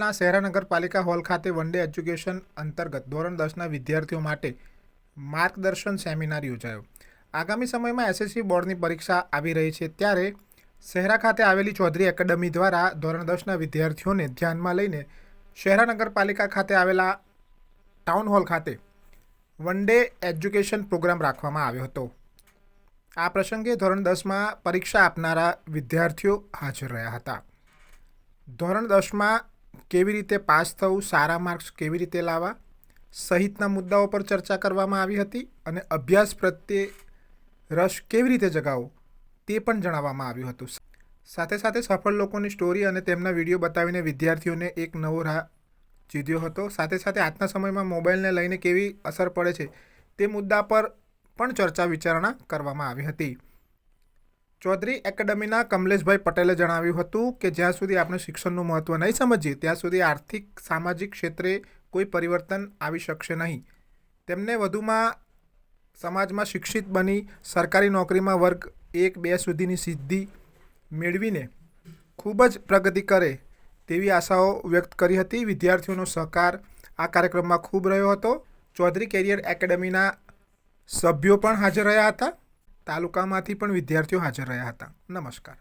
બોરસદના શહેરા નગરપાલિકા હોલ ખાતે one day education અંતર્ગત ધોરણ દસના વિદ્યાર્થીઓ માટે માર્ગદર્શન સેમિનાર યોજાયો. આગામી સમયમાં એસએસસી બોર્ડની પરીક્ષા આવી રહી છે ત્યારે શહેરા ખાતે આવેલી ચૌધરી એકેડમી દ્વારા ધોરણ દસના વિદ્યાર્થીઓને ધ્યાનમાં લઈને શહેરા નગરપાલિકા ખાતે આવેલા ટાઉન હોલ ખાતે વન ડે એજ્યુકેશન પ્રોગ્રામ રાખવામાં આવ્યો હતો. આ પ્રસંગે ધોરણ દસમાં પરીક્ષા આપનારા વિદ્યાર્થીઓ હાજર રહ્યા હતા. ધોરણ દસમાં કેવી રીતે પાસ થવું, સારા માર્ક્સ કેવી રીતે લાવવા, સહિતના મુદ્દાઓ પર ચર્ચા કરવામાં આવી હતી અને અભ્યાસ પ્રત્યે રસ કેવી રીતે જગાવો તે પણ જણાવવામાં આવ્યું હતું. સાથે સાથે સફળ લોકોની સ્ટોરી અને તેમના વીડિયો બતાવીને વિદ્યાર્થીઓને એક નવો રાહ ચીધ્યો હતો. સાથે સાથે આજના સમયમાં મોબાઈલને લઈને કેવી અસર પડે છે, તે મુદ્દા પર પણ ચર્ચા વિચારણા કરવામાં આવી હતી. ચૌધરી એકેડમીના કમલેશભાઈ પટેલે જણાવ્યું હતું કે જ્યાં સુધી આપણે શિક્ષણનું મહત્ત્વ નહીં સમજીએ, ત્યાં સુધી આર્થિક, સામાજિક ક્ષેત્રે કોઈ પરિવર્તન આવી શકશે નહીં. તેમને વધુમાં સમાજમાં શિક્ષિત બની, સરકારી નોકરીમાં વર્ગ એક, બે સુધીની સિદ્ધિ મેળવીને ખૂબ જ પ્રગતિ કરે તેવી આશાઓ વ્યક્ત કરી હતી. વિદ્યાર્થીઓનો સહકાર આ કાર્યક્રમમાં ખૂબ રહ્યો હતો. ચૌધરી કેરિયર એકેડમીના સભ્યો પણ હાજર રહ્યા હતા. તાલુકામાંથી પણ વિદ્યાર્થીઓ હાજર રહ્યા હતા. નમસ્કાર.